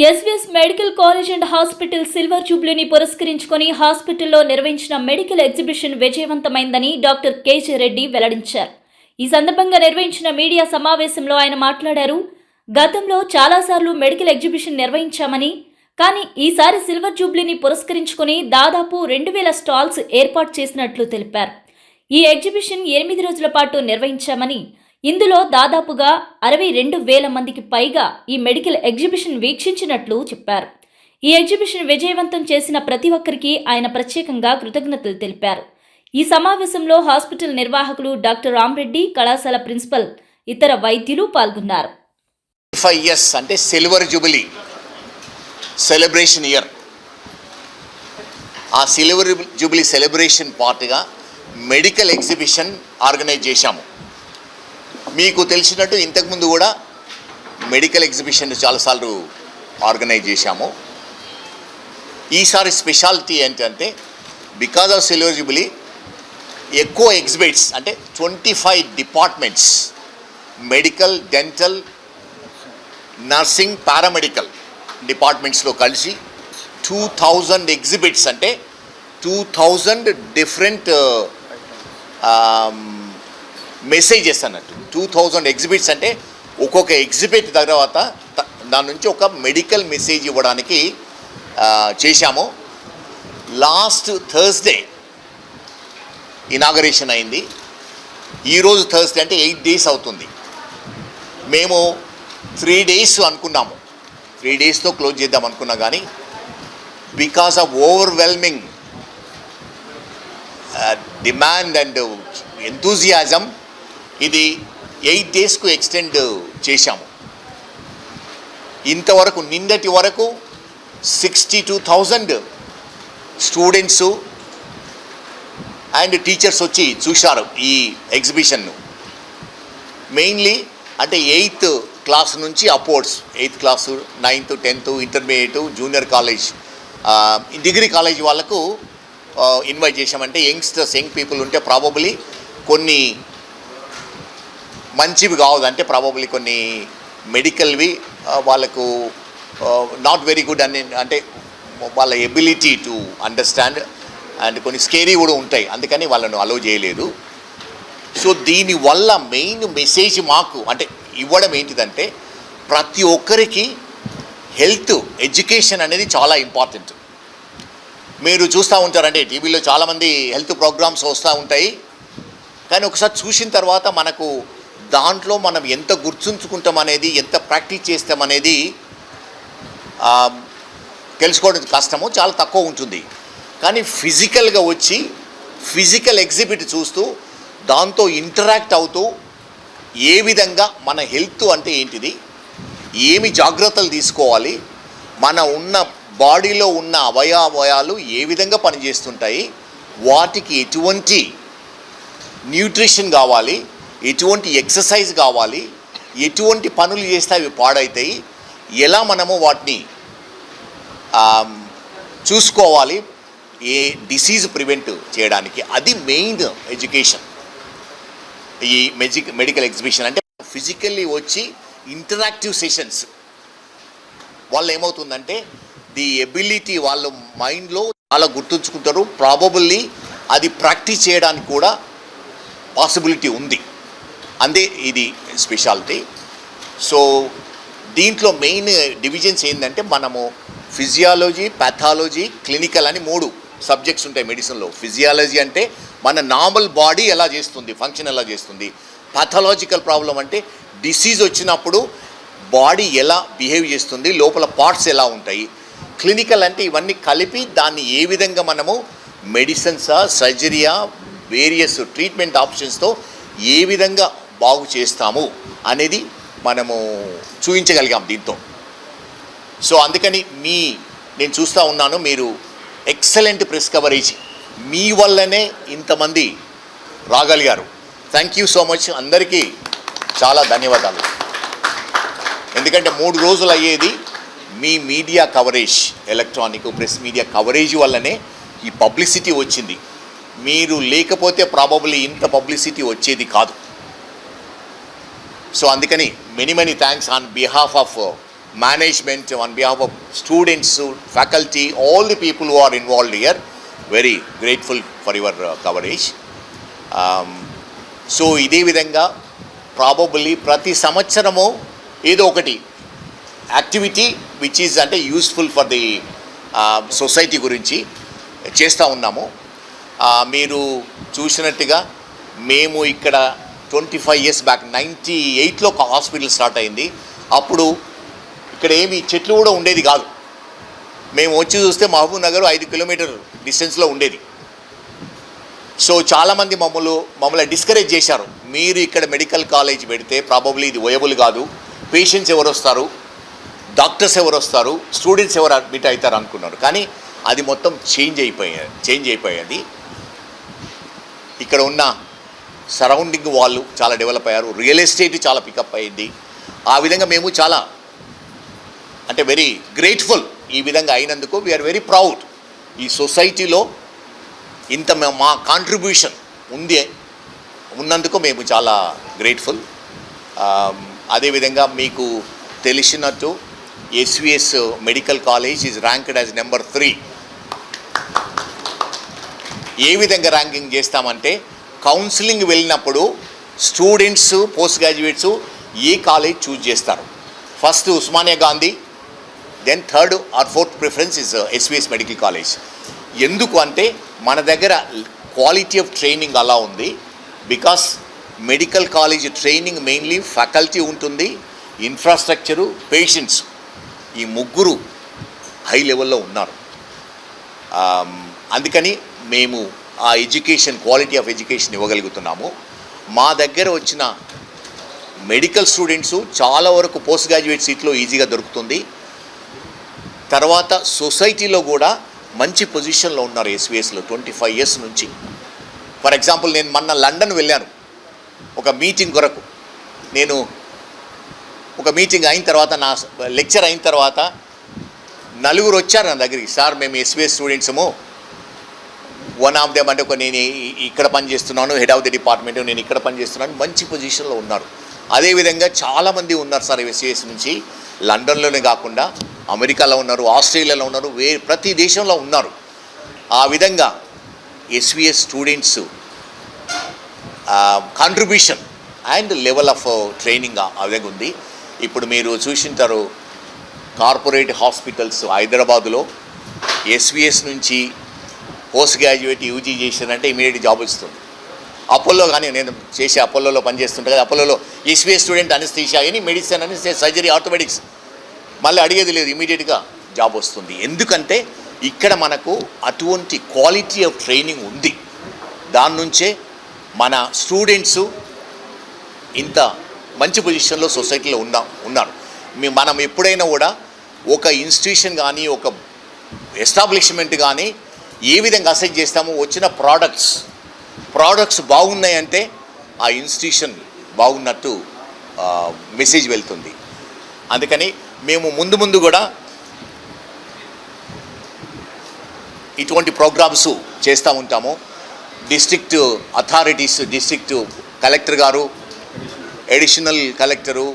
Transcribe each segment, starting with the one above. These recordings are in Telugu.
SVS medical college and hospital silver జూబ్లీని పురస్కరించుకొని హాస్పిటల్లో నిర్వహించిన మెడికల్ ఎగ్జిబిషన్ విజయవంతమైందని డాక్టర్ కేజీ రెడ్డి వెల్లడించారు. ఈ సందర్భంగా నిర్వహించిన మీడియా సమావేశంలో ఆయన మాట్లాడారు గతంలో చాలాసార్లు మెడికల్ ఎగ్జిబిషన్ నిర్వహించామని కానీ ఈసారి సిల్వర్ జూబ్లీని పురస్కరించుకొని దాదాపు రెండు వేల స్టాల్స్ ఏర్పాటు చేసినట్లు తెలిపారు. ఈ ఎగ్జిబిషన్ ఎనిమిది రోజుల పాటు నిర్వహించామని ఇందులో దాదాపుగా అరవై రెండు వేల మందికి పైగా ఈ మెడికల్ ఎగ్జిబిషన్ వీక్షించినట్లు చెప్పారు. ఈ ఎగ్జిబిషన్ విజయవంతం చేసిన ప్రతి ఒక్కరికి ఆయన ప్రత్యేకంగా కృతజ్ఞతలు తెలిపారు. ఈ సమావేశంలో హాస్పిటల్ నిర్వాహకులు డాక్టర్ రామ్రెడ్డి కళాశాల ప్రిన్సిపల్ ఇతర వైద్యులు పాల్గొన్నారు. ఫైవ్ ఇయర్స్ అంటే సిల్వర్ జూబిలీ సెలబ్రేషన్ ఇయర్. ఆ సిల్వర్ జూబిలీ సెలబ్రేషన్ పార్ట్గా మెడికల్ ఎగ్జిబిషన్ ఆర్గనైజ్ చేశాము. మీకు తెలిసినట్టు ఇంతకుముందు కూడా మెడికల్ ఎగ్జిబిషన్ చాలాసార్లు ఆర్గనైజ్ చేశాము. ఈసారి స్పెషాలిటీ ఏంటంటే బికాజ్ ఆఫ్ సిల్వర్ ఎక్కువ ఎగ్జిబిట్స్ అంటే twenty five departments medical dental nursing paramedical డిపార్ట్మెంట్స్లో కలిసి టూ థౌజండ్ ఎగ్జిబిట్స్ అంటే టూ థౌజండ్ డిఫరెంట్ మెసేజెస్ అన్నట్టు టూ థౌజండ్ ఎగ్జిబిట్స్ అంటే ఒక్కొక్క ఎగ్జిబిట్ తర్వాత దాని నుంచి ఒక మెడికల్ మెసేజ్ ఇవ్వడానికి చేశాము. లాస్ట్ థర్స్డే ఇనాగరేషన్ అయింది. ఈరోజు థర్స్డే అంటే ఎయిట్ డేస్ అవుతుంది. మేము త్రీ డేస్ అనుకున్నాము. త్రీ డేస్తో క్లోజ్ చేద్దాం అనుకున్నా కానీ because of overwhelming demand and enthusiasm ఇది ఎయిట్ డేస్కు ఎక్స్టెండ్ చేశాము. ఇంతవరకు నిన్నటి వరకు sixty two thousand students and teachers వచ్చి చూశారు ఈ ఎగ్జిబిషన్ను. మెయిన్లీ అంటే ఎయిత్ క్లాస్ నుంచి upwards eighth class ninth tenth intermediate junior college degree college వాళ్ళకు ఇన్వైట్ చేశామంటే యంగ్స్టర్స్ యంగ్ పీపుల్ ఉంటే ప్రాబబ్లీ కొన్ని మంచివి కావదంటే అంటే ప్రాబబ్లీ కొన్ని మెడికల్వి వాళ్ళకు నాట్ వెరీ గుడ్ అని అంటే వాళ్ళ ఎబిలిటీ టు అండర్స్టాండ్ అండ్ కొన్ని స్కేరీ కూడా ఉంటాయి. అందుకని వాళ్ళను అలో చేయలేదు. సో దీనివల్ల మెయిన్ మెసేజ్ మాకు అంటే ఇవ్వడం ఏంటిదంటే ప్రతి ఒక్కరికి హెల్త్ ఎడ్యుకేషన్ అనేది చాలా ఇంపార్టెంట్ మీరు చూస్తూ ఉంటారంటే టీవీలో చాలామంది హెల్త్ ప్రోగ్రామ్స్ వస్తూ ఉంటాయి. కానీ ఒకసారి చూసిన తర్వాత మనకు దాంట్లో మనం ఎంత గుర్తుంచుకుంటాం అనేది ఎంత ప్రాక్టీస్ చేస్తాం అనేది తెలుసుకోవడం కష్టము చాలా తక్కువ ఉంటుంది. కానీ ఫిజికల్గా వచ్చి ఫిజికల్ ఎగ్జిబిట్ చూస్తూ దాంతో ఇంటరాక్ట్ అవుతూ ఏ విధంగా మన హెల్త్ అంటే ఏంటిది ఏమి జాగ్రత్తలు తీసుకోవాలి మన ఉన్న బాడీలో ఉన్న అవయవయాలు ఏ విధంగా పనిచేస్తుంటాయి వాటికి ఎటువంటి న్యూట్రిషన్ కావాలి ఎటువంటి ఎక్సర్సైజ్ కావాలి ఎటువంటి పనులు చేస్తే అవి పాడవుతాయి ఎలా మనము వాటిని చూసుకోవాలి ఏ డిసీజ్ ప్రివెంట్ చేయడానికి. అది మెయిన్ ఎడ్యుకేషన్ ఈ మెజిక్ మెడికల్ ఎగ్జిబిషన్ అంటే ఫిజికల్లీ వచ్చి ఇంటరాక్టివ్ సెషన్స్ వాళ్ళు ఏమవుతుందంటే ది ఎబిలిటీ వాళ్ళ మైండ్లో చాలా గుర్తుంచుకుంటారు. ప్రాబబుల్లీ అది ప్రాక్టీస్ చేయడానికి కూడా పాసిబిలిటీ ఉంది. అందే ఇది స్పెషాలిటీ సో దీంట్లో మెయిన్ డివిజన్స్ ఏంటంటే మనము ఫిజియాలజీ పాథాలజీ క్లినికల్ అని మూడు సబ్జెక్ట్స్ ఉంటాయి మెడిసిన్లో ఫిజియాలజీ అంటే మన నార్మల్ బాడీ ఎలా చేస్తుంది ఫంక్షన్ ఎలా చేస్తుంది. పాథాలజికల్ ప్రాబ్లం అంటే డిసీజ్ వచ్చినప్పుడు బాడీ ఎలా బిహేవ్ చేస్తుంది లోపల పార్ట్స్ ఎలా ఉంటాయి. క్లినికల్ అంటే ఇవన్నీ కలిపి దాన్ని ఏ విధంగా మనము మెడిసిన్సా సర్జరీయా వేరియస్ ట్రీట్మెంట్ ఆప్షన్స్తో ఏ విధంగా బాగు చేస్తాము అనేది మనము చూపించగలిగాం దీంతో. సో అందుకని మీ నేను చూస్తూ ఉన్నాను మీరు ఎక్సలెంట్ ప్రెస్ కవరేజ్ మీ వల్లనే ఇంతమంది రాగలిగారు. థ్యాంక్ యూ సో మచ్ అందరికీ చాలా ధన్యవాదాలు. ఎందుకంటే మూడు రోజులు అయ్యేది మీ media coverage electronic press media coverage వల్లనే ఈ పబ్లిసిటీ వచ్చింది. మీరు లేకపోతే ప్రాబబ్లీ ఇంత పబ్లిసిటీ వచ్చేది కాదు. సో అందుకని many many thanks on behalf of management on behalf of students faculty all the people who are involved we're very grateful for your coverage so ఇదే విధంగా ప్రాబబ్లీ ప్రతి సంవత్సరము ఏదో ఒకటి యాక్టివిటీ విచ్ ఈజ్ అంటే యూస్ఫుల్ ఫర్ ది సొసైటీ గురించి చేస్తూ ఉన్నాము. Uh, మీరు చూసినట్టుగా మేము ఇక్కడ twenty five years back ninety ఎయిట్లో ఒక హాస్పిటల్ స్టార్ట్ అయింది. అప్పుడు ఇక్కడ ఏమి చెట్లు కూడా ఉండేది కాదు. మేము వచ్చి చూస్తే మహబూబ్ నగర్ ఐదు కిలోమీటర్ డిస్టెన్స్లో ఉండేది. సో చాలామంది మమ్మల్ని మమ్మల్ని డిస్కరేజ్ చేశారు. మీరు ఇక్కడ మెడికల్ కాలేజ్ పెడితే ప్రాబబ్లీ ఇది వయబుల్ కాదు. పేషెంట్స్ ఎవరు వస్తారు? డాక్టర్స్ ఎవరు వస్తారు? స్టూడెంట్స్ ఎవరు అడ్మిట్ అవుతారు అనుకున్నారు. కానీ అది మొత్తం చేంజ్ అయిపోయింది చేంజ్ అయిపోయేది. ఇక్కడ ఉన్న సరౌండింగ్ వాళ్ళు చాలా డెవలప్ అయ్యారు. రియల్ ఎస్టేట్ చాలా పికప్ అయ్యింది ఆ విధంగా మేము చాలా అంటే వెరీ గ్రేట్ఫుల్ ఈ విధంగా అయినందుకు వీఆర్ వెరీ ప్రౌడ్ ఈ సొసైటీలో ఇంత మా కాంట్రిబ్యూషన్ ఉంది ఉన్నందుకు మేము చాలా గ్రేట్ఫుల్ అదేవిధంగా మీకు తెలిసినట్టు SVS medical college is ranked as number three ఏ విధంగా ర్యాంకింగ్ చేస్తామంటే కౌన్సిలింగ్ వెళ్ళినప్పుడు స్టూడెంట్స్ పోస్ట్ గ్రాడ్యుయేట్స్ ఏ కాలేజ్ చూజ్ చేస్తారు? First Osmania Gandhi then third or fourth preference is SVS medical college ఎందుకు అంటే మన దగ్గర క్వాలిటీ ఆఫ్ ట్రైనింగ్ అలా ఉంది. Because medical college training mainly faculty ఉంటుంది ఇన్ఫ్రాస్ట్రక్చరు పేషెంట్స్ ఈ ముగ్గురు హై లెవెల్లో ఉన్నారు. Um, అందుకని మేము ఆ ఎడ్యుకేషన్ క్వాలిటీ ఆఫ్ ఎడ్యుకేషన్ ఇవ్వగలుగుతున్నాము. మా దగ్గర వచ్చిన మెడికల్ స్టూడెంట్స్ చాలా వరకు పోస్ట్ గ్రాడ్యుయేట్ సీట్లో ఈజీగా దొరుకుతుంది. తర్వాత సొసైటీలో కూడా మంచి పొజిషన్లో ఉన్నారు ఎస్విఎస్లో ట్వంటీ ఫైవ్ ఇయర్స్ నుంచి. ఫర్ ఎగ్జాంపుల్ నేను మొన్న లండన్ వెళ్ళాను. ఒక మీటింగ్ కొరకు. నేను ఒక మీటింగ్ అయిన తర్వాత నా లెక్చర్ అయిన తర్వాత నలుగురు వచ్చారు నా దగ్గరికి. సార్ మేము ఎస్విఎస్ స్టూడెంట్సము వన్ ఆఫ్ దెమ్ అంటే ఒక నేను ఇక్కడ పని చేస్తున్నాను హెడ్ ఆఫ్ ది డిపార్ట్మెంట్ నేను ఇక్కడ పని చేస్తున్నాను మంచి పొజిషన్లో ఉన్నారు. అదేవిధంగా చాలామంది ఉన్నారు సార్ ఎస్విఎస్ నుంచి. లండన్లోనే కాకుండా అమెరికాలో ఉన్నారు ఆస్ట్రేలియాలో ఉన్నారు వే ప్రతి దేశంలో ఉన్నారు. ఆ విధంగా SVS students contribution and level of training ఆ విధంగా uh, ఉంది. ఇప్పుడు మీరు చూసింటారు కార్పొరేట్ హాస్పిటల్స్ హైదరాబాదులో ఎస్విఎస్ నుంచి పోస్ట్ గ్రాడ్యుయేట్ యూజీ చేశారంటే ఇమీడియట్ జాబ్ ఇస్తుంది అపోలో కానీ నేను చేసే అపోలోలో పనిచేస్తుంటే కదా అపోలోలో ఎస్విఎస్ స్టూడెంట్ అనిస్తీషా అని మెడిసిన్ అని సర్జరీ ఆర్థోపెడిక్స్ మళ్ళీ అడిగేది లేదు ఇమీడియట్గా జాబ్ వస్తుంది. ఎందుకంటే ఇక్కడ మనకు అటువంటి క్వాలిటీ ఆఫ్ ట్రైనింగ్ ఉంది. దాని నుంచే మన స్టూడెంట్స్ ఇంత మంచి పొజిషన్లో సొసైటీలో ఉన్నా ఉన్నారు. మనం ఎప్పుడైనా కూడా ఒక ఇన్స్టిట్యూషన్ కానీ ఒక ఎస్టాబ్లిష్మెంట్ కానీ ఏ విధంగా అసెస్ చేస్తామో వచ్చిన ప్రోడక్ట్స్ ప్రోడక్ట్స్ బాగున్నాయంటే ఆ ఇన్స్టిట్యూషన్ బాగున్నట్టు మెసేజ్ వెళ్తుంది. అందుకని మేము ముందు ముందు కూడా ఇటువంటి ప్రోగ్రామ్స్ చేస్తూ ఉంటాము. డిస్ట్రిక్ట్ అథారిటీస్ డిస్ట్రిక్ట్ కలెక్టర్ గారు అడిషనల్ కలెక్టరు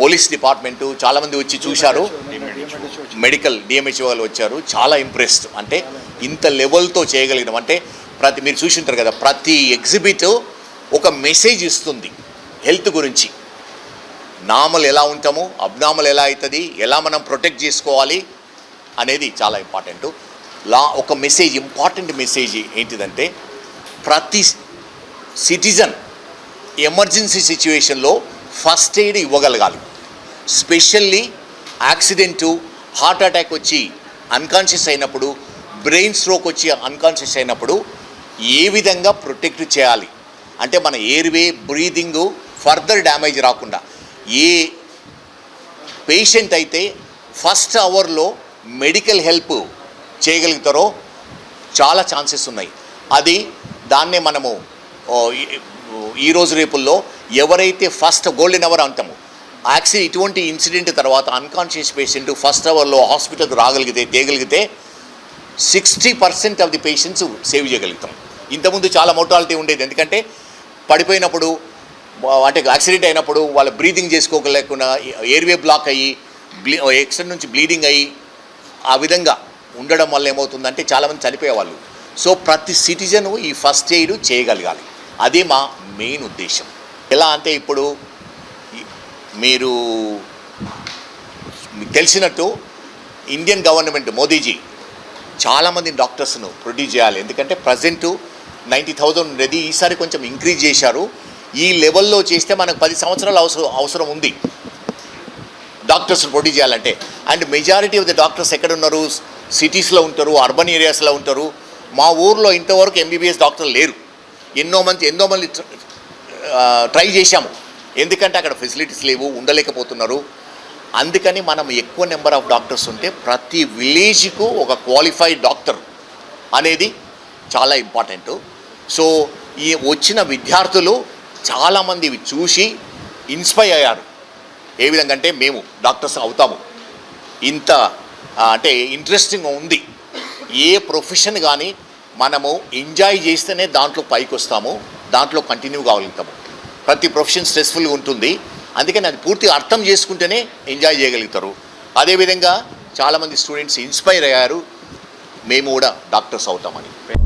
పోలీస్ డిపార్ట్మెంటు చాలామంది వచ్చి చూశారు. మెడికల్ డిఎంహెచ్ఓ వాళ్ళు వచ్చారు. చాలా ఇంప్రెస్డ్ అంటే ఇంత లెవెల్తో చేయగలిగినాం. అంటే ప్రతి మీరు చూసి ఉంటారు కదా ప్రతి ఎగ్జిబిట్ ఒక మెసేజ్ ఇస్తుంది హెల్త్ గురించి. నామల్ ఎలా ఉంటాము అబ్నామల్ ఎలా అవుతుంది ఎలా మనం ప్రొటెక్ట్ చేసుకోవాలి అనేది చాలా ఇంపార్టెంట్. లా ఒక మెసేజ్ ఇంపార్టెంట్ మెసేజ్ ఏంటిదంటే ప్రతి సిటిజన్ ఎమర్జెన్సీ సిచ్యువేషన్లో ఫస్ట్ ఎయిడ్ ఇవ్వగలగాలి. స్పెషల్లీ యాక్సిడెంటు హార్ట్ అటాక్ వచ్చి అన్కాన్షియస్ అయినప్పుడు బ్రెయిన్ స్ట్రోక్ వచ్చి అన్కాన్షియస్ అయినప్పుడు ఏ విధంగా ప్రొటెక్ట్ చేయాలి? అంటే మన ఎయిర్వే బ్రీదింగ్ ఫర్దర్ డ్యామేజ్ రాకుండా. ఏ పేషెంట్ అయితే ఫస్ట్ అవర్లో మెడికల్ హెల్ప్ చేయగలుగుతారో చాలా ఛాన్సెస్ ఉన్నాయి. అది దాన్నే మనము ఈ- రోజు రేపుల్లో ఎవరైతే ఫస్ట్ గోల్డెన్ అవర్ అంటాము యాక్సిడెంట్ ఇటువంటి ఇన్సిడెంట్ తర్వాత అన్కాన్షియస్ పేషెంట్ ఫస్ట్ అవర్లో హాస్పిటల్కి రాగలిగితే తేగలిగితే sixty percent of the patients save చేయగలుగుతాం. ఇంతకుముందు చాలా మోటాలిటీ ఉండేది. ఎందుకంటే పడిపోయినప్పుడు అంటే యాక్సిడెంట్ అయినప్పుడు వాళ్ళు బ్రీతింగ్ చేసుకోలేకుండా ఎయిర్వే బ్లాక్ అయ్యి బ్లీ ఎక్స్టెంట్ నుంచి బ్లీడింగ్ అయ్యి ఆ విధంగా ఉండడం వల్ల ఏమవుతుందంటే చాలామంది చనిపోయేవాళ్ళు. సో ప్రతి సిటిజను ఈ ఫస్ట్ ఎయిడ్ చేయగలగాలి. అదే మా మెయిన్ ఉద్దేశం. ఎలా అంటే ఇప్పుడు మీరు తెలిసినట్టు ఇండియన్ గవర్నమెంట్ మోదీజీ చాలామంది డాక్టర్స్ను ప్రొడ్యూస్ చేయాలి. ఎందుకంటే ప్రజెంట్ నైంటీ థౌజండ్ ఉండేది ఈసారి కొంచెం ఇంక్రీజ్ చేశారు. ఈ లెవెల్లో చేస్తే మనకు పది సంవత్సరాలు అవసరం అవసరం ఉంది. డాక్టర్స్ని ప్రొడ్యూస్ చేయాలంటే. And majority of the doctors ఎక్కడ ఉన్నారు సిటీస్లో ఉంటారు అర్బన్ ఏరియాస్లో ఉంటారు. మా ఊర్లో ఇంతవరకు ఎంబీబీఎస్ డాక్టర్లు లేరు. ఎన్నో మంది ఎన్నో మంది ట్రై చేశాము. ఎందుకంటే అక్కడ ఫెసిలిటీస్ లేవు ఉండలేకపోతున్నారు. అందుకని మనం ఎక్కువ నెంబర్ ఆఫ్ డాక్టర్స్ ఉంటే ప్రతి విలేజ్కు ఒక క్వాలిఫైడ్ డాక్టర్ అనేది చాలా ఇంపార్టెంట్ సో ఈ వచ్చిన విద్యార్థులు చాలామంది ఇవి చూసి ఇన్స్పైర్ అయ్యారు. ఏ విధంగా అంటే మేము డాక్టర్స్ అవుతాము. ఇంత అంటే ఇంట్రెస్టింగ్ ఉంది. ఏ ప్రొఫెషన్ కానీ మనము ఎంజాయ్ చేస్తేనే దాంట్లో పైకి వస్తాము దాంట్లో కంటిన్యూ కాగలుగుతాము. ప్రతి ప్రొఫెషన్ స్ట్రెస్ఫుల్గా ఉంటుంది. అందుకని అది పూర్తిగా అర్థం చేసుకుంటేనే ఎంజాయ్ చేయగలుగుతారు. అదేవిధంగా చాలామంది స్టూడెంట్స్ ఇన్స్పైర్ అయ్యారు. మేము కూడా డాక్టర్స్ అవుతామని.